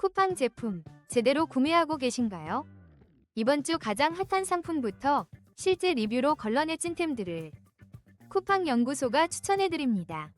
쿠팡 제품 제대로 구매하고 계신가요? 이번 주 가장 핫한 상품부터 실제 리뷰로 걸러내 찐템들을 쿠팡 연구소가 추천해드립니다.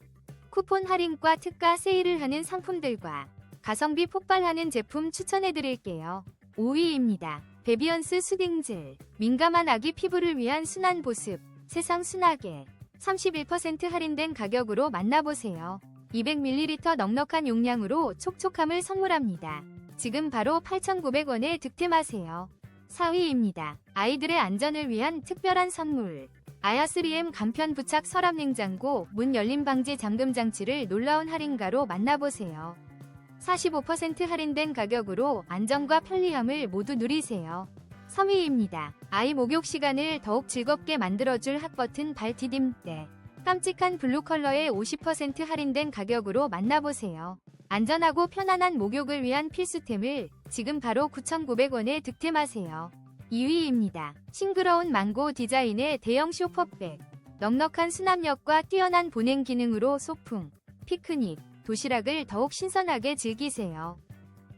쿠폰 할인과 특가 세일을 하는 상품들과 가성비 폭발하는 제품 추천해드릴게요. 5위입니다. 베비언스 수딩젤 민감한 아기 피부를 위한 순한 보습 세상 순하게 31% 할인된 가격으로 만나보세요. 200ml 넉넉한 용량으로 촉촉함을 선물합니다. 지금 바로 8,900원에 득템하세요. 4위입니다. 아이들의 안전을 위한 특별한 선물. 아야3M 간편 부착 서랍 냉장고 문 열림 방지 잠금 장치를 놀라운 할인가로 만나보세요. 45% 할인된 가격으로 안정과 편리함을 모두 누리세요. 3위입니다. 아이 목욕 시간을 더욱 즐겁게 만들어줄 핫버튼 발 디딤대. 깜찍한 블루 컬러의 50% 할인된 가격으로 만나보세요. 안전하고 편안한 목욕을 위한 필수템을 지금 바로 9,900원에 득템하세요. 2위입니다. 싱그러운 망고 디자인의 대형 쇼퍼백. 넉넉한 수납력과 뛰어난 보냉 기능으로 소풍, 피크닉, 도시락을 더욱 신선하게 즐기세요.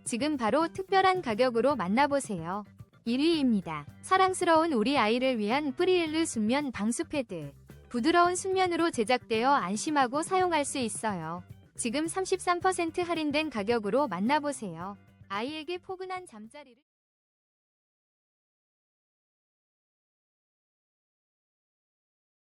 지금 바로 특별한 가격으로 만나보세요. 1위입니다. 사랑스러운 우리 아이를 위한 프리일르 순면 방수 패드. 부드러운 순면으로 제작되어 안심하고 사용할 수 있어요. 지금 33% 할인된 가격으로 만나보세요. 아이에게 포근한 잠자리를